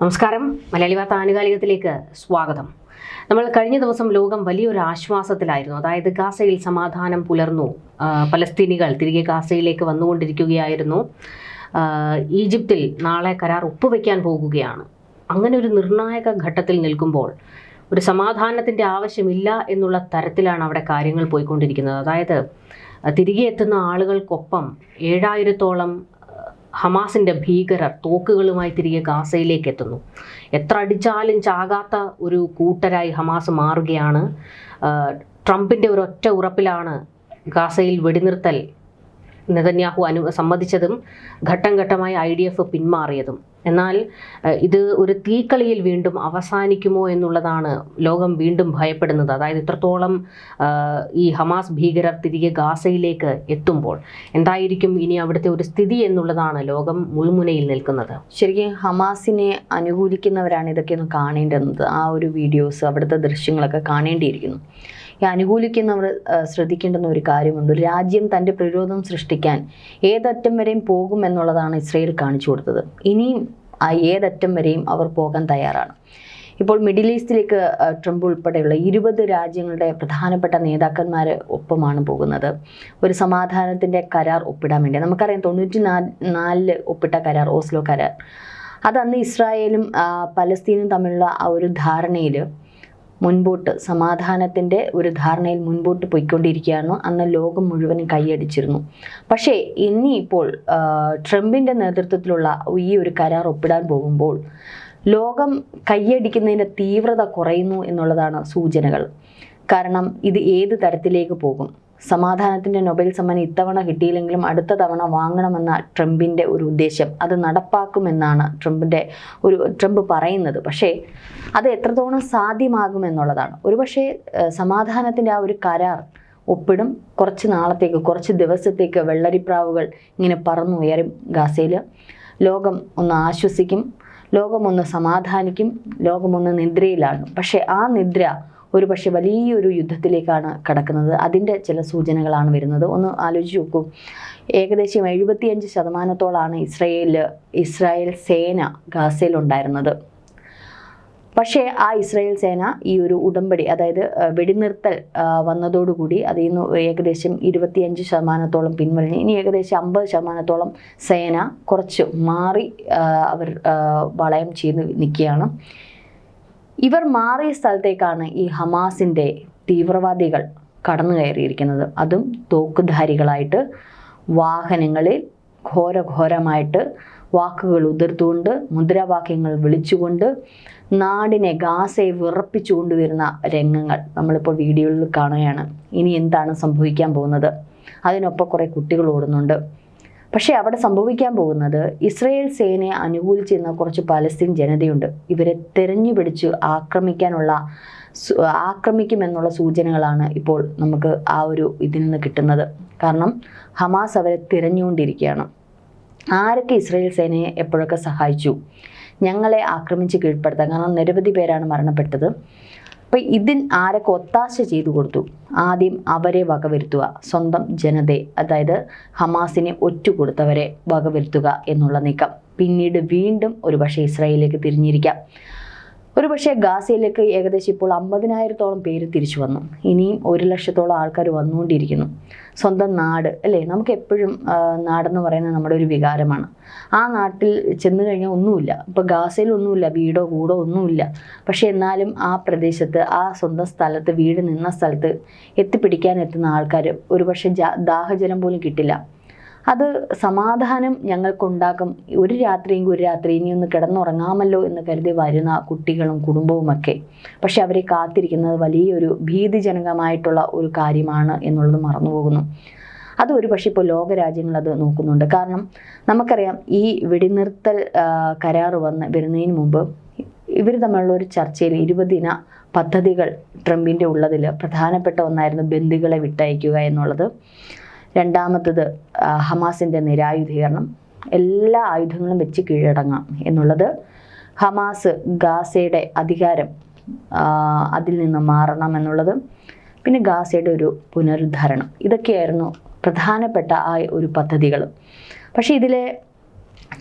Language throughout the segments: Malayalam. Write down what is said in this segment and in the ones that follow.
നമസ്കാരം. മലയാളി വാർത്ത ആനുകാലികത്തിലേക്ക് സ്വാഗതം. നമ്മൾ കഴിഞ്ഞ ദിവസം ലോകം വലിയൊരു ആശ്വാസത്തിലായിരുന്നു. അതായത് ഗാസയിൽ സമാധാനം പുലർന്നു. പലസ്തീനികൾ തിരികെ ഗാസയിലേക്ക് വന്നുകൊണ്ടിരിക്കുകയായിരുന്നു. ഈജിപ്തിൽ നാളെ കരാർ ഒപ്പുവെക്കാൻ പോകുകയാണ്. അങ്ങനെ ഒരു നിർണായക ഘട്ടത്തിൽ നിൽക്കുമ്പോൾ ഒരു സമാധാനത്തിന്റെ ആവശ്യമില്ല എന്നുള്ള തരത്തിലാണ് അവിടെ കാര്യങ്ങൾ പോയിക്കൊണ്ടിരിക്കുന്നത്. അതായത് തിരികെ എത്തുന്ന ആളുകൾക്കൊപ്പം ഏഴായിരത്തോളം ഹമാസിന്റെ ഭീകരർ തോക്കുകളുമായി തിരികെ ഗാസയിലേക്ക് എത്തുന്നു. എത്ര അടിച്ചാലും ചാകാത്ത ഒരു കൂട്ടരായി ഹമാസ് മാറുകയാണ്. ട്രംപിന്റെ ഒരു ഒരൊറ്റ ഉറപ്പിലാണ് ഗാസയിൽ വെടിനിർത്തൽ നെതന്യാഹു അനു സമ്മതിച്ചതും ഘട്ടം ഘട്ടമായി ഐ ഡി എഫ് പിന്മാറിയതും. എന്നാൽ ഇത് ഒരു തീക്കളിയിൽ വീണ്ടും അവസാനിക്കുമോ എന്നുള്ളതാണ് ലോകം വീണ്ടും ഭയപ്പെടുന്നത്. അതായത് ഇത്രത്തോളം ഈ ഹമാസ് ഭീകരർ തിരികെ ഗാസയിലേക്ക് എത്തുമ്പോൾ എന്തായിരിക്കും ഇനി അവിടുത്തെ ഒരു സ്ഥിതി എന്നുള്ളതാണ് ലോകം മുൾമുനയിൽ നിൽക്കുന്നത്. ശരിക്കും ഹമാസിനെ അനുകൂലിക്കുന്നവരാണ് ഇതൊക്കെ ഒന്ന് കാണേണ്ടുന്നത് ആ ഒരു വീഡിയോസ് അവിടുത്തെ ദൃശ്യങ്ങളൊക്കെ കാണേണ്ടിയിരിക്കുന്നു. ഈ അനുകൂലിക്കുന്നവർ നമ്മൾ ശ്രദ്ധിക്കേണ്ടുന്ന ഒരു കാര്യമുണ്ട്. രാജ്യം തന്റെ പ്രതിരോധം സൃഷ്ടിക്കാൻ ഏതറ്റം വരെയും പോകും എന്നുള്ളതാണ് ഇസ്രയേൽ കാണിച്ചു കൊടുത്തത്. ഇനിയും ആ ഏതറ്റം വരെയും അവർ പോകാൻ തയ്യാറാണ്. ഇപ്പോൾ മിഡിൽ ഈസ്റ്റിലേക്ക് ട്രംപ് ഉൾപ്പെടെയുള്ള ഇരുപത് രാജ്യങ്ങളുടെ പ്രധാനപ്പെട്ട നേതാക്കന്മാർ ഒപ്പമാണ് പോകുന്നത്. ഒരു സമാധാനത്തിന്റെ കരാർ ഒപ്പിടാൻ വേണ്ടി. നമുക്കറിയാം തൊണ്ണൂറ്റി നാല് നാലിൽ ഒപ്പിട്ട കരാർ ഓസ്ലോ കരാർ. അതന്ന് ഇസ്രായേലും പലസ്തീനും തമ്മിലുള്ള ആ ഒരു ധാരണയിൽ മുൻപോട്ട് സമാധാനത്തിന്റെ ഒരു ധാരണയിൽ മുൻപോട്ട് പോയിക്കൊണ്ടിരിക്കുകയാണ് അന്ന് ലോകം മുഴുവൻ കൈയടിച്ചിരുന്നു. പക്ഷേ ഇനിയിപ്പോൾ ഇപ്പോൾ ട്രംപിന്റെ നേതൃത്വത്തിലുള്ള ഈ ഒരു കരാർ ഒപ്പിടാൻ പോകുമ്പോൾ ലോകം കൈയടിക്കുന്നതിന്റെ തീവ്രത കുറയുന്നു എന്നുള്ളതാണ് സൂചനകൾ. കാരണം ഇത് ഏത് തരത്തിലേക്ക് പോകും? സമാധാനത്തിന്റെ നൊബേൽ സമ്മാനം ഇത്തവണ കിട്ടിയില്ലെങ്കിലും അടുത്ത തവണ വാങ്ങണമെന്ന ട്രംപിന്റെ ഒരു ഉദ്ദേശം അത് നടപ്പാക്കുമെന്നാണ് ട്രംപിന്റെ ഒരു ട്രംപ് പറയുന്നത്. പക്ഷേ അത് എത്രത്തോളം സാധ്യമാകുമെന്നുള്ളതാണ് ഒരുപക്ഷെ സമാധാനത്തിന്റെ ആ ഒരു കരാർ ഒപ്പിടും. കുറച്ച് നാളത്തേക്ക് കുറച്ച് ദിവസത്തേക്ക് വെള്ളരിപ്രാവുകൾ ഇങ്ങനെ പറന്നുയരും ഗാസയിൽ ലോകം ഒന്ന് ആശ്വസിക്കും. ലോകമൊന്ന് സമാധാനിക്കും. ലോകമൊന്ന് നിദ്രയിലാകും. പക്ഷേ ആ നിദ്ര ഒരു പക്ഷേ വലിയൊരു യുദ്ധത്തിലേക്കാണ് കടക്കുന്നത്. അതിന്റെ ചില സൂചനകളാണ് വരുന്നത്. ഒന്ന് ആലോചിച്ച് നോക്കൂ. ഏകദേശം എഴുപത്തിയഞ്ച് ശതമാനത്തോളാണ് ഇസ്രയേൽ ഇസ്രായേൽ സേന ഗാസയിലുണ്ടായിരുന്നത് പക്ഷേ ആ ഇസ്രായേൽ സേന ഈ ഒരു ഉടമ്പടി അതായത് വെടിനിർത്തൽ വന്നതോടുകൂടി അതിൽ നിന്ന് ഏകദേശം ഇരുപത്തിയഞ്ച് ശതമാനത്തോളം പിൻവലിഞ്ഞ് ഇനി ഏകദേശം അമ്പത് ശതമാനത്തോളം സേന കുറച്ച് മാറി അവർ വളയം ചെയ്ത് നിൽക്കുകയാണ്. ഇവർ മാറിയ സ്ഥലത്തേക്കാണ് ഈ ഹമാസിന്റെ തീവ്രവാദികൾ കടന്നു കയറിയിരിക്കുന്നത് അതും തോക്കുധാരികളായിട്ട് വാഹനങ്ങളിൽ ഘോരഘോരമായിട്ട് വാക്കുകൾ ഉതിർത്തുകൊണ്ട് മുദ്രാവാക്യങ്ങൾ വിളിച്ചുകൊണ്ട് നാടിനെ ഗാസയെ വിറപ്പിച്ചു കൊണ്ടുവരുന്ന രംഗങ്ങൾ നമ്മളിപ്പോൾ വീഡിയോയിൽ കാണുകയാണ്. ഇനി എന്താണ് സംഭവിക്കാൻ പോകുന്നത്? അതിനൊപ്പം കുറേ കുട്ടികൾ ഓടുന്നുണ്ട്. പക്ഷേ അവിടെ സംഭവിക്കാൻ പോകുന്നത് ഇസ്രയേൽ സേനയെ അനുകൂലിച്ചിരുന്ന കുറച്ച് പലസ്തീൻ ജനതയുണ്ട്. ഇവരെ തെരഞ്ഞു പിടിച്ച് ആക്രമിക്കാനുള്ള ആക്രമിക്കുമെന്നുള്ള സൂചനകളാണ് ഇപ്പോൾ നമുക്ക് ആ ഒരു ഇതിൽ നിന്ന് കിട്ടുന്നത്. കാരണം ഹമാസ് അവരെ തിരഞ്ഞുകൊണ്ടിരിക്കുകയാണ്. ആരൊക്കെ ഇസ്രയേൽ സേനയെ എപ്പോഴൊക്കെ സഹായിച്ചു? ഞങ്ങളെ ആക്രമിച്ച് കീഴ്പ്പെടുത്താൻ കാരണം നിരവധി പേരാണ് മരണപ്പെട്ടത്. അപ്പോൾ ഇതിൽ ആരൊക്കെ ഒത്താശ ചെയ്തു കൊടുത്തു? ആദ്യം അവരെ വകവരുത്തുക. സ്വന്തം ജനതയെ അതായത് ഹമാസിനെ ഒറ്റുകൊടുത്തവരെ വകവരുത്തുക എന്നുള്ള നീക്കം. പിന്നീട് വീണ്ടും ഒരുപക്ഷെ ഇസ്രായേലിലേക്ക് തിരിഞ്ഞിരിക്കാം. ഒരുപക്ഷെ ഗാസയിലേക്ക് ഏകദേശം ഇപ്പോൾ അമ്പതിനായിരത്തോളം പേര് തിരിച്ചു വന്നു. ഇനിയും ഒരു ലക്ഷത്തോളം ആൾക്കാർ വന്നുകൊണ്ടിരിക്കുന്നു. സ്വന്തം നാട് അല്ലേ? നമുക്ക് എപ്പോഴും നാടെന്ന് പറയുന്നത് നമ്മുടെ ഒരു വികാരമാണ്. ആ നാട്ടിൽ ചെന്ന് കഴിഞ്ഞാൽ ഒന്നുമില്ല. ഇപ്പോൾ ഗാസയിൽ ഒന്നുമില്ല വീടോ കൂടോ ഒന്നുമില്ല. പക്ഷേ എന്നാലും ആ പ്രദേശത്ത് ആ സ്വന്തം സ്ഥലത്ത് വീട് നിന്ന സ്ഥലത്ത് എത്തിപ്പിടിക്കാൻ എത്തുന്ന ആൾക്കാർ ഒരുപക്ഷെ ദാഹജലം പോലും കിട്ടില്ല. അത് സമാധാനം ഞങ്ങൾക്കുണ്ടാക്കും ഒരു രാത്രിയും ഒരു രാത്രി ഇനി ഒന്ന് കിടന്നുറങ്ങാമല്ലോ എന്ന് കരുതി വരുന്ന കുട്ടികളും കുടുംബവുമൊക്കെ. പക്ഷെ അവരെ കാത്തിരിക്കുന്നത് വലിയൊരു ഭീതിജനകമായിട്ടുള്ള ഒരു കാര്യമാണ് എന്നുള്ളത് മറന്നുപോകുന്നു. അത് ഒരു പക്ഷേ ഇപ്പോൾ ലോകരാജ്യങ്ങൾ അത് നോക്കുന്നുണ്ട്. കാരണം നമുക്കറിയാം ഈ വെടിനിർത്തൽ കരാർ വന്ന് വരുന്നതിന് മുമ്പ് ഇവർ തമ്മിലുള്ള ഒരു ചർച്ചയിൽ ഇരുപതിന പദ്ധതികൾ ട്രംപിന്റെ ഉള്ളതിൽ പ്രധാനപ്പെട്ട ഒന്നായിരുന്നു ബന്ദികളെ വിട്ടയക്കുക എന്നുള്ളത്. രണ്ടാമത്തത് ഹമാസിന്റെ നിരായുധീകരണം. എല്ലാ ആയുധങ്ങളും വെച്ച് കീഴടങ്ങാം എന്നുള്ളത് ഹമാസ് ഗാസയുടെ അധികാരം അതിൽ നിന്ന് മാറണം എന്നുള്ളത് പിന്നെ ഗാസയുടെ ഒരു പുനരുദ്ധാരണം. ഇതൊക്കെയായിരുന്നു പ്രധാനപ്പെട്ട ആ ഒരു പദ്ധതികൾ. പക്ഷേ ഇതിലെ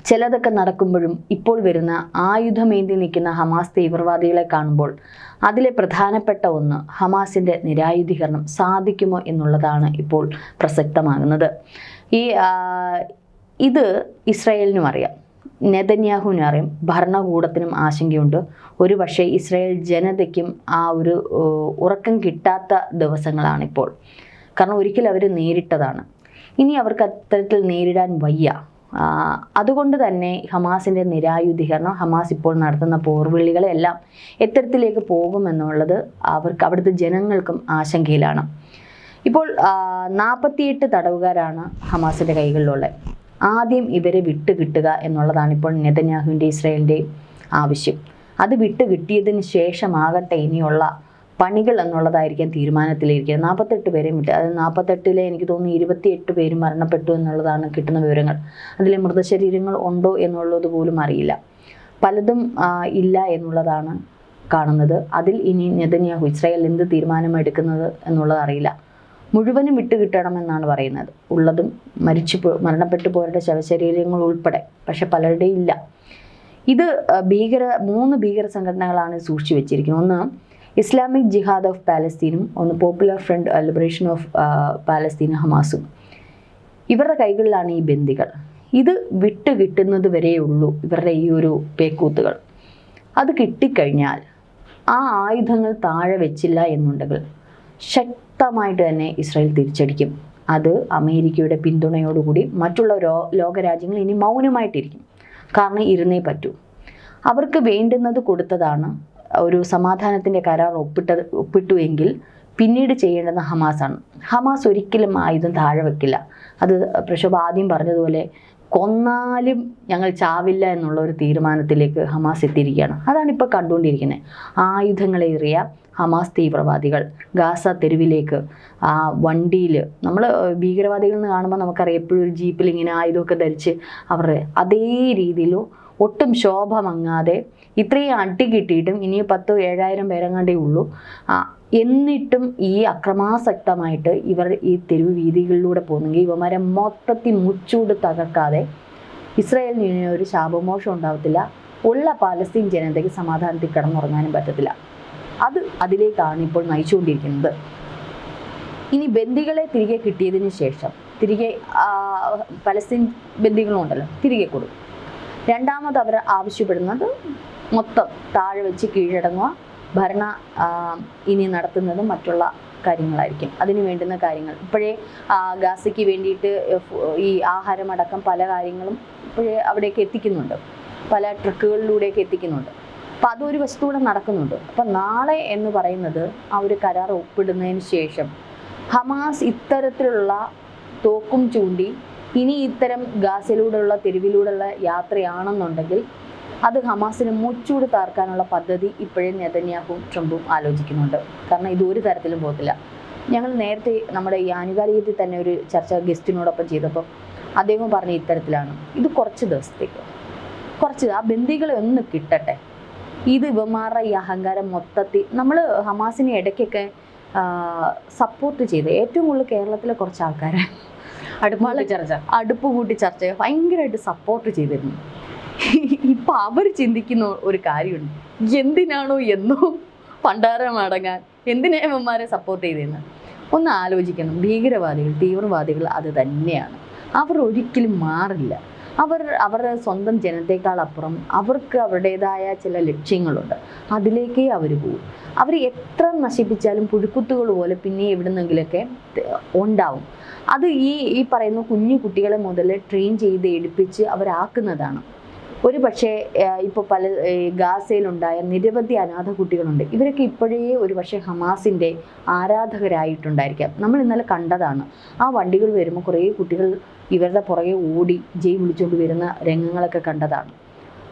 ചിലതൊക്കെ നടക്കുമ്പോഴും ഇപ്പോൾ വരുന്ന ആയുധമേന്തി നിൽക്കുന്ന ഹമാസ് തീവ്രവാദികളെ കാണുമ്പോൾ അതിലെ പ്രധാനപ്പെട്ട ഒന്ന് ഹമാസിന്റെ നിരായുധീകരണം സാധിക്കുമോ എന്നുള്ളതാണ് ഇപ്പോൾ പ്രസക്തമാകുന്നത്. ഈ ഇത് ഇസ്രയേലിനും അറിയാം. നെതന്യാഹുവിനും അറിയാം. ഭരണകൂടത്തിനും ആശങ്കയുണ്ട്. ഒരു പക്ഷേ ഇസ്രായേൽ ജനതയ്ക്കും ആ ഒരു ഉറക്കം കിട്ടാത്ത ദിവസങ്ങളാണിപ്പോൾ കാരണം ഒരിക്കലും അവർ നേരിട്ടതാണ്. ഇനി അവർക്ക് അത്തരത്തിൽ നേരിടാൻ വയ്യ. അതുകൊണ്ട് തന്നെ ഹമാസിന്റെ നിരായുധീകരണം ഹമാസ് ഇപ്പോൾ നടത്തുന്ന പോർവിളികളെല്ലാം എത്തരത്തിലേക്ക് പോകുമെന്നുള്ളത് അവർക്ക് അവിടുത്തെ ജനങ്ങൾക്കും ആശങ്കയിലാണ്. ഇപ്പോൾ നാൽപ്പത്തിയെട്ട് തടവുകാരാണ് ഹമാസിന്റെ കൈകളിലുള്ളത്. ആദ്യം ഇവരെ വിട്ടുകിട്ടുക എന്നുള്ളതാണ് ഇപ്പോൾ നെതന്യാഹുവിന്റെ ഇസ്രയേലിന്റെയും ആവശ്യം. അത് വിട്ടുകിട്ടിയതിന് ശേഷമാകട്ടെ ഇനിയുള്ള പണികൾ എന്നുള്ളതായിരിക്കാം തീരുമാനത്തിലിരിക്കുന്നത്. നാൽപ്പത്തെട്ട് പേരെയും വിട്ട് അത് നാൽപ്പത്തെട്ടിലെ എനിക്ക് തോന്നുന്നു ഇരുപത്തിയെട്ട് പേര് മരണപ്പെട്ടു എന്നുള്ളതാണ് കിട്ടുന്ന വിവരങ്ങൾ. അതിലെ മൃതശരീരങ്ങൾ ഉണ്ടോ എന്നുള്ളത് പോലും അറിയില്ല. പലതും ഇല്ല എന്നുള്ളതാണ് കാണുന്നത്. അതിൽ ഇനി നെതന്യാഹു ഇസ്രായേൽ എന്ത് തീരുമാനമെടുക്കുന്നത് എന്നുള്ളത് അറിയില്ല. മുഴുവനും വിട്ടുകിട്ടണമെന്നാണ് പറയുന്നത്. ഉള്ളതും മരിച്ചു മരണപ്പെട്ടു പോയവരുടെ ശവശരീരങ്ങൾ ഉൾപ്പെടെ പക്ഷെ പലരുടെയും ഇല്ല. ഇത് ഭീകര മൂന്ന് ഭീകര സംഘടനകളാണ് സൂക്ഷിച്ചു വെച്ചിരിക്കുന്നത്. ഒന്ന് ഇസ്ലാമിക് ജിഹാദ് ഓഫ് പാലസ്തീനും ഒന്ന് popular front liberation of Palestine ഹമാസും. ഇവരുടെ കൈകളിലാണ് ഈ ബന്ദികൾ. ഇത് വിട്ട് കിട്ടുന്നത് വരെയുള്ളൂ ഇവരുടെ ഈ ഒരു പേക്കൂത്തുകൾ. അത് കിട്ടിക്കഴിഞ്ഞാൽ ആ ആയുധങ്ങൾ താഴെ വെച്ചില്ല എന്നുണ്ടെങ്കിൽ ശക്തമായിട്ട് തന്നെ ഇസ്രായേൽ തിരിച്ചടിക്കും. അത് അമേരിക്കയുടെ പിന്തുണയോടുകൂടി മറ്റുള്ള ലോകരാജ്യങ്ങൾ ഇനി മൗനമായിട്ടിരിക്കും. കാരണം ഇരുന്നേ പറ്റൂ. അവർക്ക് വേണ്ടുന്നത് കൊടുത്തതാണ് ഒരു സമാധാനത്തിന്റെ കരാർ ഒപ്പിട്ടത് ഒപ്പിട്ടു എങ്കിൽ പിന്നീട് ചെയ്യേണ്ടത് ഹമാസാണ്. ഹമാസ് ഒരിക്കലും ആയുധം താഴെ വെക്കില്ല. അത് പ്രക്ഷോഭ ആദ്യം പറഞ്ഞതുപോലെ കൊന്നാലും ഞങ്ങൾ ചാവില്ല എന്നുള്ള ഒരു തീരുമാനത്തിലേക്ക് ഹമാസ് എത്തിയിരിക്കുകയാണ്. അതാണ് ഇപ്പോൾ കണ്ടുകൊണ്ടിരിക്കുന്നത്. ആയുധങ്ങളേറിയ ഹമാസ് തീവ്രവാദികൾ. ഗാസ തെരുവിലേക്ക് ആ വണ്ടിയിൽ നമ്മൾ ഭീകരവാദികൾ എന്ന് കാണുമ്പോൾ നമുക്കറിയാം എപ്പോഴും ഒരു ജീപ്പിൽ ഇങ്ങനെ ആയുധമൊക്കെ ധരിച്ച് അവരുടെ അതേ രീതിയിലോ ഒട്ടും ശോഭ മങ്ങാതെ ഇത്രയും അടി കിട്ടിയിട്ടും ഇനി പത്തോ ഏഴായിരം പേരെങ്ങാണ്ടേ ഉള്ളൂ. എന്നിട്ടും ഈ അക്രമാസക്തമായിട്ട് ഇവർ ഈ തെരുവ് വീതികളിലൂടെ പോകുന്നെങ്കിൽ ഇവന്മാരെ മൊത്തത്തിൽ മുച്ചൂട് തകർക്കാതെ ഇസ്രായേലിന് ഇനി ഒരു ശാപമോഷം ഉണ്ടാവത്തില്ല. ഉള്ള പാലസ്തീൻ ജനതയ്ക്ക് സമാധാനത്തിൽ കിടന്നുറങ്ങാനും പറ്റത്തില്ല. അത് അതിലേക്കാണ് ഇപ്പോൾ നയിച്ചുകൊണ്ടിരിക്കുന്നത്. ഇനി ബന്ദികളെ തിരികെ കിട്ടിയതിന് ശേഷം തിരികെ പലസ്തീൻ ബന്ദികളും ഉണ്ടല്ലോ തിരികെ കൊടുക്കും. രണ്ടാമത് അവർ ആവശ്യപ്പെടുന്നത് മൊത്തം താഴെ വെച്ച് കീഴടങ്ങുക ഭരണ ഇനി നടത്തുന്നത് മറ്റുള്ള കാര്യങ്ങളായിരിക്കും. അതിന് വേണ്ടുന്ന കാര്യങ്ങൾ. ഇപ്പോഴേ ഗാസയ്ക്ക് വേണ്ടിയിട്ട് ഈ ആഹാരമടക്കം പല കാര്യങ്ങളും ഇപ്പോഴേ അവിടേക്ക് എത്തിക്കുന്നുണ്ട്. പല ട്രക്കുകളിലൂടെയൊക്കെ എത്തിക്കുന്നുണ്ട്. അപ്പം അതൊരു വശത്തൂടെ നടക്കുന്നുണ്ട്. അപ്പം നാളെ എന്ന് പറയുന്നത് ആ ഒരു കരാർ ഒപ്പിടുന്നതിന് ശേഷം ഹമാസ് ഇത്തരത്തിലുള്ള തോക്കും ചൂണ്ടി ഇനി ഇത്തരം ഗാസയിലൂടെയുള്ള തെരുവിലൂടെയുള്ള യാത്രയാണെന്നുണ്ടെങ്കിൽ അത് ഹമാസിന് മുച്ചൂട് താർക്കാനുള്ള പദ്ധതി ഇപ്പോഴേ നെതന്യാഹുവും ട്രംപും ആലോചിക്കുന്നുണ്ട്. കാരണം ഇത് ഒരു തരത്തിലും പോകത്തില്ല. ഞങ്ങൾ നേരത്തെ നമ്മുടെ ഈ ആനുകാലികത്തിൽ തന്നെ ഒരു ചർച്ച ഗസ്റ്റിനോടൊപ്പം ചെയ്തപ്പോൾ അദ്ദേഹം പറഞ്ഞ ഇത്തരത്തിലാണ്. ഇത് കുറച്ച് ദിവസത്തേക്ക്. കുറച്ച് ആ ബന്ദികളെ ഒന്ന് കിട്ടട്ടെ. ഇത് ഇവന്മാരുടെ ഈ അഹങ്കാരം മൊത്തത്തിൽ നമ്മൾ ഹമാസിനെ ഇടയ്ക്കൊക്കെ സപ്പോർട്ട് ചെയ്ത് ഏറ്റവും കൂടുതൽ കേരളത്തിലെ കുറച്ച് ആൾക്കാരെ അടുപ്പാളി ചർച്ച. അടുപ്പ് കൂട്ടി ചർച്ച ഭയങ്കരമായിട്ട് സപ്പോർട്ട് ചെയ്തിരുന്നു. ഇപ്പൊ അവർ ചിന്തിക്കുന്ന ഒരു കാര്യമുണ്ട്. എന്തിനാണോ എന്നോ പണ്ടാരം അടങ്ങാൻ എന്തിനാ സപ്പോർട്ട് ചെയ്തിരുന്നത് ഒന്ന് ആലോചിക്കണം. ഭീകരവാദികൾ തീവ്രവാദികൾ അത് തന്നെയാണ്. അവർ ഒരിക്കലും മാറില്ല. അവർ അവരുടെ സ്വന്തം ജനത്തെക്കാൾ അപ്പുറം അവർക്ക് അവരുടേതായ ചില ലക്ഷ്യങ്ങളുണ്ട്. അതിലേക്കേ അവർ പോകും അവർ എത്ര നശിപ്പിച്ചാലും പുഴുക്കുത്തുകൾ പോലെ പിന്നെ എവിടുന്നെങ്കിലൊക്കെ ഉണ്ടാവും. അത് ഈ ഈ പറയുന്ന കുഞ്ഞു കുട്ടികളെ മുതൽ ട്രെയിൻ ചെയ്ത് എടുപ്പിച്ച് അവരാക്കുന്നതാണ്. ഒരു പക്ഷേ ഇപ്പോൾ പല ഗാസയിലുണ്ടായ നിരവധി അനാഥ കുട്ടികളുണ്ട്. ഇവരൊക്കെ ഇപ്പോഴേ ഒരു പക്ഷേ ഹമാസിന്റെ ആരാധകരായിട്ടുണ്ടായിരിക്കാം. നമ്മൾ ഇന്നലെ കണ്ടതാണ്. ആ വണ്ടികൾ വരുമ്പോൾ കുറേ കുട്ടികൾ ഇവരുടെ പുറകെ ഓടി ജയ് വിളിച്ചുകൊണ്ട് വരുന്ന രംഗങ്ങളൊക്കെ കണ്ടതാണ്.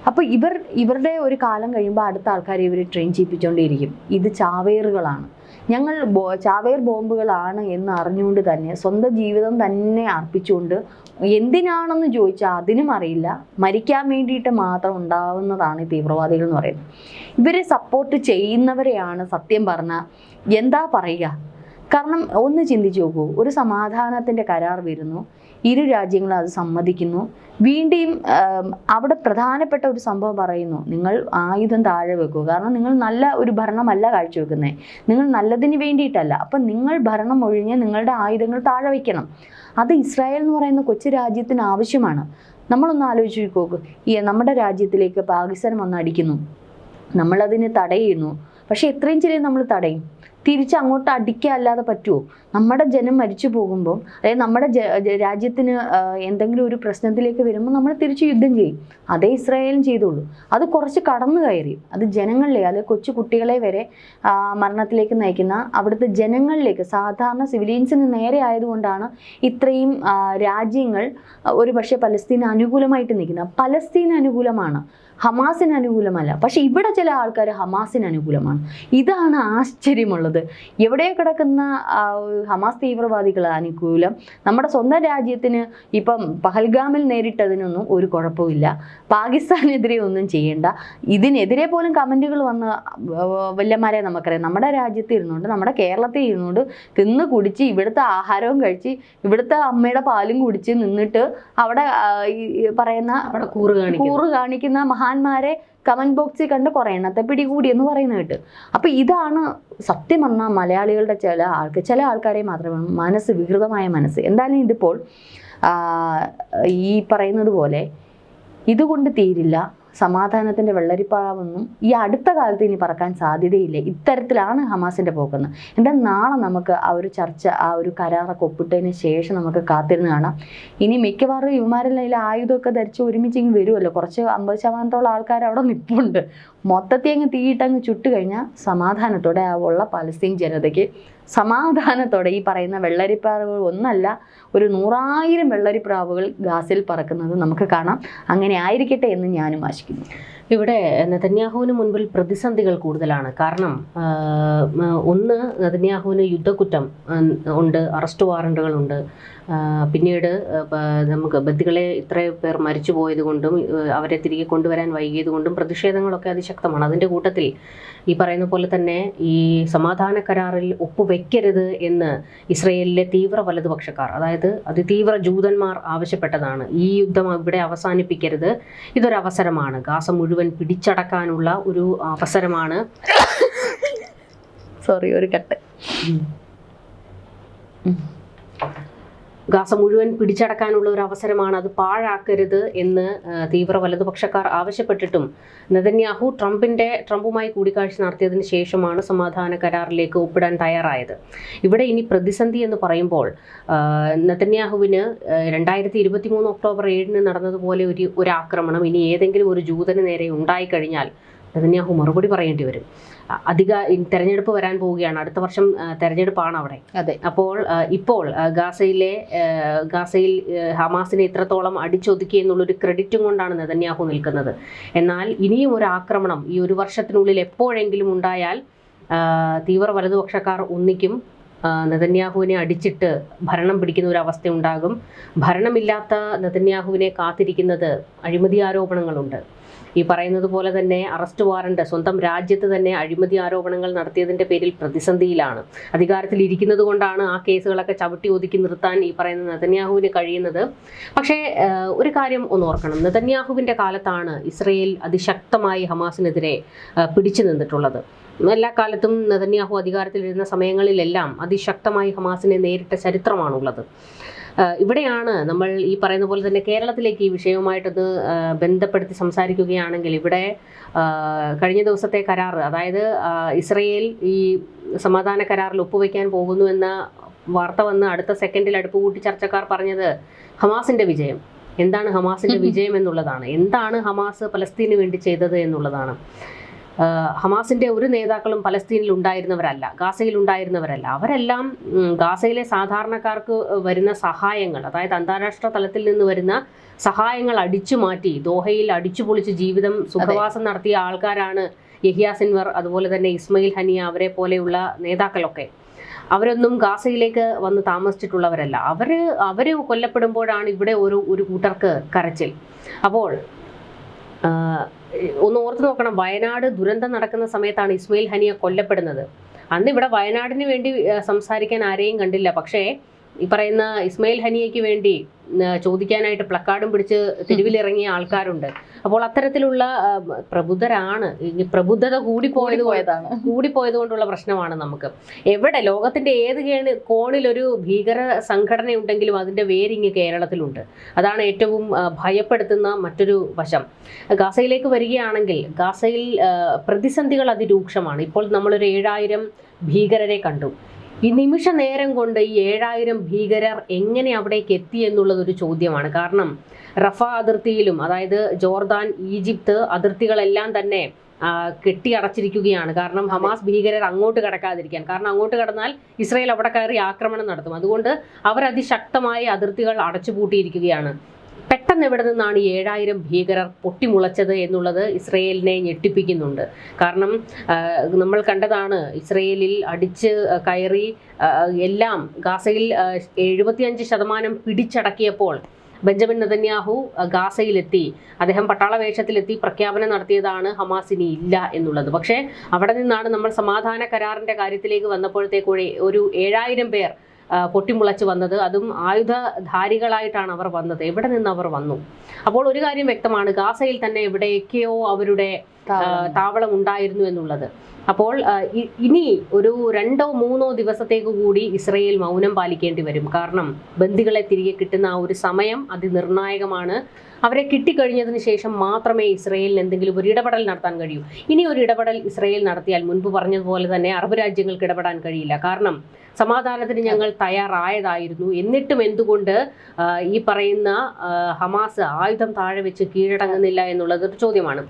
അപ്പോൾ ഇവർ ഇവരുടെ ഒരു കാലം കഴിയുമ്പോൾ അടുത്ത ആൾക്കാരെ ഇവർ ട്രെയിൻ ചെയ്യിപ്പിച്ചുകൊണ്ടേയിരിക്കും ഇത് ചാവേറുകളാണ്. ഞങ്ങൾ ബോ ചാവേർ ബോംബുകളാണ് എന്ന് അറിഞ്ഞുകൊണ്ട് തന്നെ സ്വന്തം ജീവിതം തന്നെ അർപ്പിച്ചുകൊണ്ട് എന്തിനാണെന്ന് ചോദിച്ചാൽ അതിനും അറിയില്ല. മരിക്കാൻ വേണ്ടിയിട്ട് മാത്രം ഉണ്ടാവുന്നതാണ് ഈ തീവ്രവാദികൾ എന്ന് പറയുന്നത്. ഇവരെ സപ്പോർട്ട് ചെയ്യുന്നവരെയാണ് സത്യം പറഞ്ഞാൽ എന്താ പറയുക? കാരണം ഒന്ന് ചിന്തിച്ചു നോക്കൂ ഒരു സമാധാനത്തിന്റെ കരാർ വരുന്നു. ഇരു രാജ്യങ്ങളും അത് സമ്മതിക്കുന്നു. വീണ്ടും അവിടെ പ്രധാനപ്പെട്ട ഒരു സംഭവം പറയുന്നു. നിങ്ങൾ ആയുധം താഴെ വെക്കുക കാരണം നിങ്ങൾ നല്ല ഒരു ഭരണമല്ല കാഴ്ചവെക്കുന്നത് നിങ്ങൾ നല്ലതിന് വേണ്ടിയിട്ടല്ല. അപ്പം നിങ്ങൾ ഭരണം ഒഴിഞ്ഞ് നിങ്ങളുടെ ആയുധങ്ങൾ താഴെ വയ്ക്കണം അത് ഇസ്രായേൽ എന്ന് പറയുന്ന കൊച്ചു രാജ്യത്തിന് ആവശ്യമാണ്. നമ്മളൊന്ന് ആലോചിച്ച് നോക്കൂ. ഈ നമ്മുടെ രാജ്യത്തിലേക്ക് പാകിസ്ഥാൻ വന്ന് അടിക്കുന്നു. നമ്മളതിനെ തടയുന്നു. പക്ഷേ എത്രയും ചെറിയ നമ്മൾ തടയും. തിരിച്ച് അങ്ങോട്ട് അടിക്കുക അല്ലാതെ പറ്റുമോ നമ്മുടെ ജനം മരിച്ചു പോകുമ്പോൾ അതായത് നമ്മുടെ രാജ്യത്തിന് എന്തെങ്കിലും ഒരു പ്രശ്നത്തിലേക്ക് വരുമ്പോൾ നമ്മൾ തിരിച്ച് യുദ്ധം ചെയ്യും. അതേ ഇസ്രായേലും ചെയ്തോളൂ അത് കുറച്ച് കടന്നു കയറി. അത് ജനങ്ങളിലെ അത് കൊച്ചു കുട്ടികളെ വരെ മരണത്തിലേക്ക് നയിക്കുന്ന അവിടുത്തെ ജനങ്ങളിലേക്ക് സാധാരണ സിവിലിയൻസിന് നേരെ ആയതുകൊണ്ടാണ് ഇത്രയും രാജ്യങ്ങൾ ഒരു പക്ഷേ പലസ്തീന് അനുകൂലമായിട്ട് നിൽക്കുന്നത്. പലസ്തീൻ അനുകൂലമാണ്. ഹമാസിന് അനുകൂലമല്ല. പക്ഷെ ഇവിടെ ചില ആൾക്കാർ ഹമാസിന് അനുകൂലമാണ്. ഇതാണ് ആശ്ചര്യമുള്ളത്. എവിടെ കിടക്കുന്ന ഹമാസ് തീവ്രവാദികൾ അനുകൂലം. നമ്മുടെ സ്വന്തം രാജ്യത്തിന് ഇപ്പം പഹൽഗാമിൽ നേരിട്ടതിനൊന്നും ഒരു കുഴപ്പമില്ല പാകിസ്ഥാനെതിരെ ഒന്നും ചെയ്യേണ്ട. ഇതിനെതിരെ പോലും കമന്റുകൾ വന്ന വല്യന്മാരെ നമുക്കറിയാം. നമ്മുടെ രാജ്യത്ത് ഇരുന്നുകൊണ്ട് നമ്മുടെ കേരളത്തിൽ ഇരുന്നുകൊണ്ട് തിന്ന് കുടിച്ച് ഇവിടുത്തെ ആഹാരവും കഴിച്ച് ഇവിടുത്തെ അമ്മയുടെ പാലും കുടിച്ച് നിന്നിട്ട് അവിടെ പറയുന്ന കൂറ് കാണിക്കുന്ന മഹാന്മാരെ കമന്റ് ബോക്സിൽ കണ്ട് കുറേ എണ്ണത്തെ പിടികൂടി എന്ന് പറയുന്നത് കേട്ട്. അപ്പോൾ ഇതാണ് സത്യം പറഞ്ഞാൽ മലയാളികളുടെ ചില ആൾക്ക് ചില ആൾക്കാരെ മാത്രമേ മനസ്സ് വികൃതമായ മനസ്സ്. എന്തായാലും ഇതിപ്പോൾ ഈ പറയുന്നത് പോലെ ഇതുകൊണ്ട് തീരില്ല. സമാധാനത്തിന്റെ വെള്ളരിപ്പാവൊന്നും ഈ അടുത്ത കാലത്ത് ഇനി പറക്കാൻ സാധ്യതയില്ല. ഇത്തരത്തിലാണ് ഹമാസിന്റെ പോക്കെന്ന്. എന്താ നാളെ നമുക്ക് ആ ഒരു ചർച്ച ആ ഒരു കരാറൊക്കെ ഒപ്പിട്ടതിന് ശേഷം നമുക്ക് കാത്തിരുന്ന് കാണാം. ഇനി മിക്കവാറും ഇവന്മാരെല്ലാം ആയുധമൊക്കെ ധരിച്ച് ഒരുമിച്ച് ഇങ്ങ് വരുമല്ലോ കുറച്ച് അമ്പത് ശതമാനത്തോളം ആൾക്കാർ അവിടെ നിൽപ്പുണ്ട് മൊത്തത്തിൽ അങ്ങ് തീയിട്ടങ്ങ് ചുട്ട് കഴിഞ്ഞാൽ സമാധാനത്തോടെ ആ ഉള്ള പലസ്തീൻ ജനതയ്ക്ക് സമാധാനത്തോടെ ഈ പറയുന്ന വെള്ളരിപ്രാവുകൾ ഒന്നല്ല ഒരു നൂറായിരം വെള്ളരിപ്രാവുകൾ ഗാസിൽ പറക്കുന്നത് നമുക്ക് കാണാം. അങ്ങനെ ആയിരിക്കട്ടെ എന്ന് ഞാനും ആശിക്കുന്നു. ഇവിടെ നെതന്യാഹുവിന് മുൻപിൽ പ്രതിസന്ധികൾ കൂടുതലാണ്. കാരണം ഒന്ന് നെതന്യാഹുവിന് യുദ്ധക്കുറ്റം ഉണ്ട് അറസ്റ്റ് വാറണ്ടുകളുണ്ട് പിന്നീട് നമുക്ക് ബന്ദികളെ ഇത്ര പേർ മരിച്ചു പോയത് കൊണ്ടും അവരെ തിരികെ കൊണ്ടുവരാൻ വൈകിയത് കൊണ്ടും പ്രതിഷേധങ്ങളൊക്കെ അതിശക്തമാണ്. അതിന്റെ കൂട്ടത്തിൽ ഈ പറയുന്ന പോലെ തന്നെ ഈ സമാധാന കരാറിൽ ഒപ്പുവെക്കരുത് എന്ന് ഇസ്രയേലിലെ തീവ്ര വലതുപക്ഷക്കാർ അതായത് അതിതീവ്ര ജൂതന്മാർ ആവശ്യപ്പെട്ടതാണ്. ഈ യുദ്ധം ഇവിടെ അവസാനിപ്പിക്കരുത്. ഇതൊരവസരമാണ് ഗാസ മുഴുവൻ പിടിച്ചടക്കാനുള്ള ഒരു അവസരമാണ്. സോറി ഒരു കട്ട്. ഗാസ മുഴുവൻ പിടിച്ചടക്കാനുള്ള ഒരു അവസരമാണ് അത് പാഴാക്കരുത് എന്ന് തീവ്ര വലതുപക്ഷക്കാർ ആവശ്യപ്പെട്ടിട്ടും നെതന്യാഹു ട്രംപിന്റെ ട്രംപുമായി കൂടിക്കാഴ്ച നടത്തിയതിന് ശേഷമാണ് സമാധാന കരാറിലേക്ക് ഒപ്പിടാൻ തയ്യാറായത്. ഇവിടെ ഇനി പ്രതിസന്ധി എന്ന് പറയുമ്പോൾ നെതന്യാഹുവിന് രണ്ടായിരത്തി ഇരുപത്തി മൂന്ന് ഒക്ടോബർ ഏഴിന് നടന്നതുപോലെ ഒരു ഒരു ആക്രമണം ഇനി ഏതെങ്കിലും ഒരു ജൂതന് നേരെ ഉണ്ടായിക്കഴിഞ്ഞാൽ നെതന്യാഹു മറുപടി പറയേണ്ടി വരും. അധിക തെരഞ്ഞെടുപ്പ് വരാൻ പോവുകയാണ്. അടുത്ത വർഷം തെരഞ്ഞെടുപ്പാണ് അവിടെ. അതെ. അപ്പോൾ ഇപ്പോൾ ഗാസയിലെ ഗാസയിൽ ഹമാസിനെ ഇത്രത്തോളം അടിച്ചൊതുക്കി എന്നുള്ളൊരു ക്രെഡിറ്റും കൊണ്ടാണ് നെതന്യാഹു നിൽക്കുന്നത്. എന്നാൽ ഇനിയും ഒരു ആക്രമണം ഈ ഒരു വർഷത്തിനുള്ളിൽ എപ്പോഴെങ്കിലും ഉണ്ടായാൽ തീവ്ര വലതുപക്ഷക്കാർ ഒന്നിക്കും നെതന്യാഹുവിനെ അടിച്ചിട്ട് ഭരണം പിടിക്കുന്ന ഒരു അവസ്ഥ ഉണ്ടാകും ഭരണമില്ലാത്ത നെതന്യാഹുവിനെ കാത്തിരിക്കുന്നത് അഴിമതി ആരോപണങ്ങളുണ്ട്. ഈ പറയുന്നത് പോലെ തന്നെ അറസ്റ്റ് വാറണ്ട് സ്വന്തം രാജ്യത്ത് തന്നെ അഴിമതി ആരോപണങ്ങൾ നടത്തിയതിന്റെ പേരിൽ പ്രതിസന്ധിയിലാണ്. അധികാരത്തിൽ ഇരിക്കുന്നത് കൊണ്ടാണ് ആ കേസുകളൊക്കെ ചവിട്ടി ഒതുക്കി നിർത്താൻ ഈ പറയുന്ന നെതന്യാഹുവിന് കഴിയുന്നത്. പക്ഷേ ഒരു കാര്യം ഒന്ന് ഓർക്കണം. നെതന്യാഹുവിന്റെ കാലത്താണ് ഇസ്രയേൽ അതിശക്തമായി ഹമാസിനെതിരെ പിടിച്ചു നിന്നിട്ടുള്ളത്. എല്ലാ കാലത്തും നെതന്യാഹു അധികാരത്തിലിരുന്ന സമയങ്ങളിലെല്ലാം അതിശക്തമായി ഹമാസിനെ നേരിട്ട ചരിത്രമാണുള്ളത്. ഇവിടെയാണ് നമ്മൾ ഈ പറയുന്ന പോലെ തന്നെ കേരളത്തിലേക്ക് ഈ വിഷയവുമായിട്ടൊന്ന് ബന്ധപ്പെടുത്തി സംസാരിക്കുകയാണെങ്കിൽ ഇവിടെ കഴിഞ്ഞ ദിവസത്തെ കരാർ അതായത് ഇസ്രയേൽ ഈ സമാധാന കരാറിൽ ഒപ്പുവെക്കാൻ പോകുന്നു എന്ന വാർത്ത വന്ന് അടുത്ത സെക്കൻഡിൽ അടുപ്പ് കൂട്ടി ചർച്ചക്കാർ പറഞ്ഞത് ഹമാസിന്റെ വിജയം. എന്താണ് ഹമാസിന്റെ വിജയം എന്നുള്ളതാണ്. എന്താണ് ഹമാസ് പലസ്തീന് വേണ്ടി ചെയ്തത് എന്നുള്ളതാണ്. ഹമാസിന്റെ ഒരു നേതാക്കളും പലസ്തീനിൽ ഉണ്ടായിരുന്നവരല്ല ഗാസയിൽ ഉണ്ടായിരുന്നവരല്ല. അവരെല്ലാം ഗാസയിലെ സാധാരണക്കാർക്ക് വരുന്ന സഹായങ്ങൾ അതായത് അന്താരാഷ്ട്ര തലത്തിൽ നിന്ന് വരുന്ന സഹായങ്ങൾ അടിച്ചു മാറ്റി ദോഹയിൽ അടിച്ചു പൊളിച്ച് ജീവിതം സുഖവാസം നടത്തിയ ആൾക്കാരാണ് യഹിയ സിൻവർ അതുപോലെ തന്നെ ഇസ്മയിൽ ഹനിയ അവരെ പോലെയുള്ള നേതാക്കളൊക്കെ. അവരൊന്നും ഗാസയിലേക്ക് വന്ന് താമസിച്ചിട്ടുള്ളവരല്ല. അവർ അവർ കൊല്ലപ്പെടുമ്പോഴാണ് ഇവിടെ ഒരു ഒരു കൂട്ടർക്ക് കരച്ചിൽ. അപ്പോൾ ഒന്ന് ഓർത്തു നോക്കണം. വയനാട് ദുരന്തം നടക്കുന്ന സമയത്താണ് ഇസ്മയിൽ ഹനിയ കൊല്ലപ്പെടുന്നത്. അന്ന് ഇവിടെ വയനാടിന് വേണ്ടി സംസാരിക്കാൻ ആരെയും കണ്ടില്ല. പക്ഷേ ഈ പറയുന്ന ഇസ്മയിൽ ഹനിയയ്ക്ക് വേണ്ടി ചോദിക്കാനായിട്ട് പ്ലക്കാർഡും പിടിച്ച് തെരുവിലിറങ്ങിയ ആൾക്കാരുണ്ട്. അപ്പോൾ അത്തരത്തിലുള്ള പ്രബുദ്ധരാണ്. പ്രബുദ്ധത കൂടി പോയത് പോയതാണ്. കൂടിപ്പോയത് കൊണ്ടുള്ള പ്രശ്നമാണ് നമുക്ക്. എവിടെ? ലോകത്തിന്റെ ഏത് കേണി കോണിലൊരു ഭീകര സംഘടന ഉണ്ടെങ്കിലും അതിന്റെ വേരിങ് കേരളത്തിലുണ്ട്. അതാണ് ഏറ്റവും ഭയപ്പെടുത്തുന്ന മറ്റൊരു വശം. ഗാസയിലേക്ക് വരികയാണെങ്കിൽ ഗാസയിൽ പ്രതിസന്ധികൾ അതിരൂക്ഷമാണ്. ഇപ്പോൾ നമ്മളൊരു ഏഴായിരം ഭീകരരെ കണ്ടു. ഈ നിമിഷ നേരം കൊണ്ട് ഈ ഏഴായിരം ഭീകരർ എങ്ങനെ അവിടേക്ക് എത്തി എന്നുള്ളത് ഒരു ചോദ്യമാണ്. കാരണം റഫ അതിർത്തിയിലും അതായത് ജോർദാൻ ഈജിപ്ത് അതിർത്തികളെല്ലാം തന്നെ കെട്ടി കെട്ടിയടച്ചിരിക്കുകയാണ്. കാരണം ഹമാസ് ഭീകരർ അങ്ങോട്ട് കടക്കാതിരിക്കാൻ. കാരണം അങ്ങോട്ട് കടന്നാൽ ഇസ്രായേൽ അവിടെ കയറി ആക്രമണം നടത്തും. അതുകൊണ്ട് അവർ അതിശക്തമായ അതിർത്തികൾ അടച്ചുപൂട്ടിയിരിക്കുകയാണ്. പെട്ടെന്ന് എവിടെ നിന്നാണ് ഏഴായിരം ഭീകരർ പൊട്ടിമുളച്ചത് എന്നുള്ളത് ഇസ്രയേലിനെ ഞെട്ടിപ്പിക്കുന്നുണ്ട്. കാരണം നമ്മൾ കണ്ടതാണ് ഇസ്രയേലിൽ അടിച്ച് കയറി എല്ലാം ഗാസയിൽ എഴുപത്തിയഞ്ച് ശതമാനം പിടിച്ചടക്കിയപ്പോൾ ബെഞ്ചമിൻ നെതന്യാഹു ആ, ഗാസയിലെത്തി. അദ്ദേഹം പട്ടാള വേഷത്തിലെത്തി പ്രഖ്യാപനം നടത്തിയതാണ് ഹമാസ് ഇനി ഇല്ല എന്നുള്ളത്. പക്ഷേ അവിടെ നിന്നാണ് നമ്മൾ സമാധാന കരാറിന്റെ കാര്യത്തിലേക്ക് വന്നപ്പോഴത്തേക്കൂടെ ഒരു ഏഴായിരം പേർ പൊട്ടിമുളച്ച് വന്നത്. അതും ആയുധധാരികളായിട്ടാണ് അവർ വന്നത്. എവിടെ നിന്ന് അവർ വന്നു? അപ്പോൾ ഒരു കാര്യം വ്യക്തമാണ്. ഗാസയിൽ തന്നെ എവിടെയൊക്കെയോ അവരുടെ താവളം ഉണ്ടായിരുന്നു എന്നുള്ളത്. അപ്പോൾ ഇനി ഒരു രണ്ടോ മൂന്നോ ദിവസത്തേക്ക് കൂടി ഇസ്രയേൽ മൗനം പാലിക്കേണ്ടി വരും. കാരണം ബന്ദികളെ തിരികെ കിട്ടുന്ന ആ ഒരു സമയം അതിനിർണായകമാണ്. അവരെ കിട്ടിക്കഴിഞ്ഞതിന് ശേഷം മാത്രമേ ഇസ്രയേലിന് എന്തെങ്കിലും ഒരു ഇടപെടൽ നടത്താൻ കഴിയൂ. ഇനി ഒരു ഇടപെടൽ ഇസ്രയേൽ നടത്തിയാൽ മുൻപ് പറഞ്ഞതുപോലെ തന്നെ അറബ് രാജ്യങ്ങൾക്ക് ഇടപെടാൻ കഴിയില്ല. കാരണം സമാധാനത്തിന് ഞങ്ങൾ തയ്യാറായതായിരുന്നു. എന്നിട്ടും എന്തുകൊണ്ട് ഈ പറയുന്ന ഹമാസ് ആയുധം താഴെ വെച്ച് കീഴടങ്ങുന്നില്ല എന്നുള്ളത് ഒരു ചോദ്യമാണ്.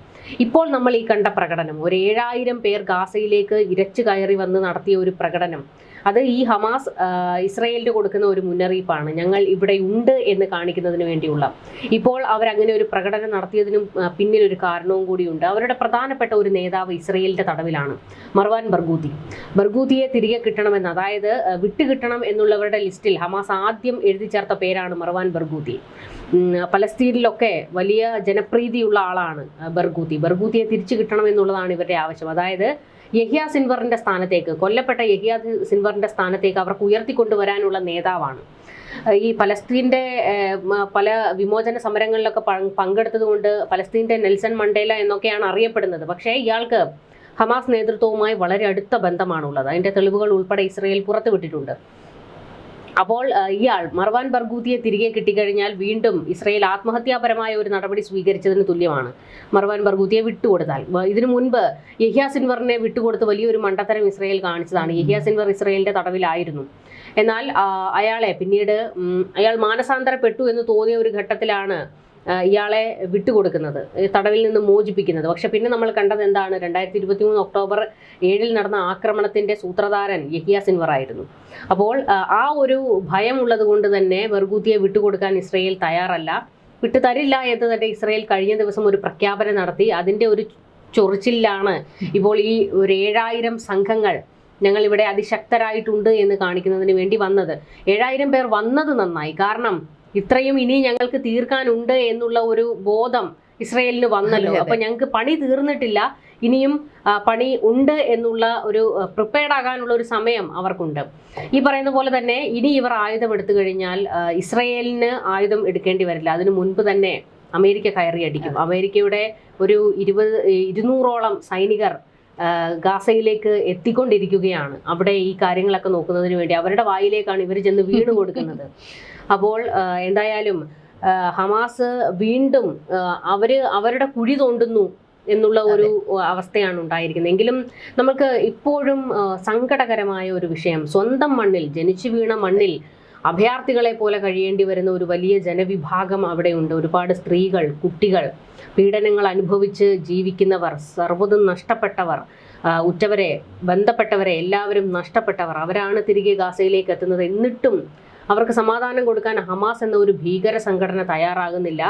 ഇപ്പോൾ നമ്മൾ ഈ കണ്ട പ്രകടനം. ഒരു ഏഴായിരം പേർ ഗാസയിലേക്ക് ഇരച്ചു കയറി വന്ന് നടത്തിയ ഒരു പ്രകടനം. അത് ഈ ഹമാസ് ഇസ്രയേലിന് കൊടുക്കുന്ന ഒരു മുന്നറിയിപ്പാണ്. ഞങ്ങൾ ഇവിടെ ഉണ്ട് എന്ന് കാണിക്കുന്നതിന് വേണ്ടിയുള്ള. ഇപ്പോൾ അവരങ്ങനെ ഒരു പ്രകടനം നടത്തിയതിനും പിന്നിൽ ഒരു കാരണവും കൂടിയുണ്ട് അവരുടെ പ്രധാനപ്പെട്ട ഒരു നേതാവ് ഇസ്രയേലിന്റെ തടവിലാണ്. മർവാൻ ബർഗൂതി ബർഗൂതിയെ തിരികെ കിട്ടണമെന്ന് അതായത് വിട്ടുകിട്ടണം എന്നുള്ളവരുടെ ലിസ്റ്റിൽ ഹമാസ് ആദ്യം എഴുതി ചേർത്ത പേരാണ് മർവാൻ ബർഗൂതി പലസ്തീനിലൊക്കെ വലിയ ജനപ്രീതിയുള്ള ആളാണ് ബർഗൂതി ബർഗൂതിയെ തിരിച്ചു കിട്ടണം എന്നുള്ളതാണ് ഇവരുടെ ആവശ്യം. അതായത് യഹിയ സിൻവറിന്റെ സ്ഥാനത്തേക്ക് കൊല്ലപ്പെട്ട യഹിയ സിൻവറിന്റെ സ്ഥാനത്തേക്ക് അവർക്ക് ഉയർത്തിക്കൊണ്ടുവരാനുള്ള നേതാവാണ്. ഈ പലസ്തീന്റെ പല വിമോചന സമരങ്ങളിലൊക്കെ പങ്കെടുത്തതുകൊണ്ട് പങ്കെടുത്തത് പലസ്തീന്റെ നെൽസൺ മണ്ടേല എന്നൊക്കെയാണ് അറിയപ്പെടുന്നത്. പക്ഷേ ഇയാൾക്ക് ഹമാസ് നേതൃത്വവുമായി വളരെ അടുത്ത ബന്ധമാണുള്ളത്. അതിന്റെ തെളിവുകൾ ഉൾപ്പെടെ ഇസ്രയേൽ പുറത്തുവിട്ടിട്ടുണ്ട്. അപ്പോൾ ഇയാൾ മർവാൻ ബർഗൂത്തിയെ തിരികെ കിട്ടിക്കഴിഞ്ഞാൽ വീണ്ടും ഇസ്രയേൽ ആത്മഹത്യാപരമായ ഒരു നടപടി സ്വീകരിച്ചതിന് തുല്യമാണ്. മർവാൻ ബർഗൂത്തിയെ വിട്ടുകൊടുത്താൽ. ഇതിനു മുൻപ് യഹ്യാ സിൻവറിനെ വിട്ടുകൊടുത്ത് വലിയൊരു മണ്ടത്തരം ഇസ്രയേൽ കാണിച്ചതാണ്. യഹ്യാ സിൻവർ ഇസ്രയേലിന്റെ തടവിലായിരുന്നു. എന്നാൽ അയാളെ പിന്നീട് അയാൾ മാനസാന്തരപ്പെട്ടു എന്ന് തോന്നിയ ഒരു ഘട്ടത്തിലാണ് ഇയാളെ വിട്ടുകൊടുക്കുന്നത് തടവിൽ നിന്ന് മോചിപ്പിക്കുന്നത്. പക്ഷെ പിന്നെ നമ്മൾ കണ്ടത് എന്താണ്? രണ്ടായിരത്തി ഇരുപത്തി മൂന്ന് ഒക്ടോബർ ഏഴിൽ നടന്ന ആക്രമണത്തിന്റെ സൂത്രധാരൻ യഹിയ സിൻവർ ആയിരുന്നു. അപ്പോൾ ആ, ഒരു ഒരു ഭയമുള്ളത് കൊണ്ട് തന്നെ ബർഗൂത്തിയെ വിട്ടുകൊടുക്കാൻ ഇസ്രയേൽ തയ്യാറല്ല. വിട്ടുതരില്ല എന്ന് തന്നെ ഇസ്രയേൽ കഴിഞ്ഞ ദിവസം ഒരു പ്രഖ്യാപനം നടത്തി. അതിന്റെ ഒരു ചൊറിച്ചിലാണ് ഇപ്പോൾ ഈ ഒരു ഏഴായിരം സംഘങ്ങൾ ഞങ്ങൾ ഇവിടെ അതിശക്തരായിട്ടുണ്ട് എന്ന് കാണിക്കുന്നതിന് വേണ്ടി വന്നത്. ഏഴായിരം പേർ വന്നത് നന്നായി. കാരണം ഇത്രയും ഇനി ഞങ്ങൾക്ക് തീർക്കാനുണ്ട് എന്നുള്ള ഒരു ബോധം ഇസ്രയേലിന് വന്നല്ലോ. അപ്പൊ ഞങ്ങൾക്ക് പണി തീർന്നിട്ടില്ല. ഇനിയും പണി ഉണ്ട് എന്നുള്ള ഒരു പ്രിപ്പയർഡ് ആകാനുള്ള ഒരു സമയം അവർക്കുണ്ട്. ഈ പറയുന്ന പോലെ തന്നെ ഇനി ഇവർ ആയുധം എടുത്തു കഴിഞ്ഞാൽ ഇസ്രയേലിന് ആയുധം എടുക്കേണ്ടി വരില്ല. അതിനു മുൻപ് തന്നെ അമേരിക്ക കയറി അടിക്കും. അമേരിക്കയുടെ ഒരു ഇരുപത് ഇരുന്നൂറോളം സൈനികർ ഗാസയിലേക്ക് എത്തിക്കൊണ്ടിരിക്കുകയാണ്. അവിടെ ഈ കാര്യങ്ങളൊക്കെ നോക്കുന്നതിന് വേണ്ടി അവരുടെ വായിലേക്കാണ് ഇവർ ചെന്ന് വീട് കൊടുക്കുന്നത്. അപ്പോൾ എന്തായാലും ഹമാസ് വീണ്ടും അവർ അവരുടെ കുഴി തോണ്ടുന്നു എന്നുള്ള ഒരു അവസ്ഥയാണ് ഉണ്ടായിരിക്കുന്നത്. എങ്കിലും നമുക്ക് ഇപ്പോഴും സങ്കടകരമായ ഒരു വിഷയം സ്വന്തം മണ്ണിൽ ജനിച്ചു വീണ മണ്ണിൽ അഭയാർത്ഥികളെ പോലെ കഴിയേണ്ടി വരുന്ന ഒരു വലിയ ജനവിഭാഗം അവിടെയുണ്ട് ഒരുപാട് സ്ത്രീകൾ കുട്ടികൾ പീഡനങ്ങൾ അനുഭവിച്ച് ജീവിക്കുന്നവർ സർവതും നഷ്ടപ്പെട്ടവർ ഉറ്റവരെ ബന്ധപ്പെട്ടവരെ എല്ലാവരും നഷ്ടപ്പെട്ടവർ അവരാണ് തിരികെ ഗാസയിലേക്ക് എത്തുന്നത്. എന്നിട്ടും അവർക്ക് സമാധാനം കൊടുക്കാൻ ഹമാസ് എന്ന ഒരു ഭീകര സംഘടന തയ്യാറാകുന്നില്ല.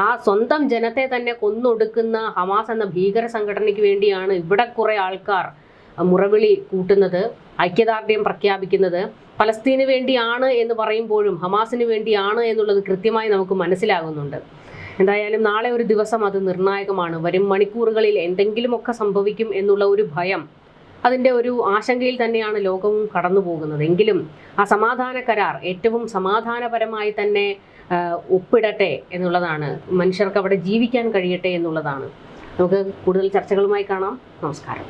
ആ സ്വന്തം ജനത്തെ തന്നെ കൊന്നൊടുക്കുന്ന ഹമാസ് എന്ന ഭീകര സംഘടനയ്ക്ക് വേണ്ടിയാണ് ഇവിടെ കുറേ ആൾക്കാർ മുറവിളി കൂട്ടുന്നത് ഐക്യദാർഢ്യം പ്രഖ്യാപിക്കുന്നത്. പലസ്തീന് വേണ്ടിയാണ് എന്ന് പറയുമ്പോഴും ഹമാസിന് വേണ്ടിയാണ് എന്നുള്ളത് കൃത്യമായി നമുക്ക് മനസ്സിലാകുന്നുണ്ട്. എന്തായാലും നാളെ ഒരു ദിവസം അത് നിർണായകമാണ്. വരും മണിക്കൂറുകളിൽ എന്തെങ്കിലുമൊക്കെ സംഭവിക്കും എന്നുള്ള ഒരു ഭയം അതിന്റെ ഒരു ആശങ്കയിൽ തന്നെയാണ് ലോകവും കടന്നു പോകുന്നത്. എങ്കിലും ആ സമാധാന കരാർ ഏറ്റവും സമാധാനപരമായി തന്നെ ഒപ്പിടട്ടെ എന്നുള്ളതാണ്. മനുഷ്യർക്ക് അവിടെ ജീവിക്കാൻ കഴിയട്ടെ എന്നുള്ളതാണ്. നമുക്ക് കൂടുതൽ ചർച്ചകളുമായി കാണാം. നമസ്കാരം.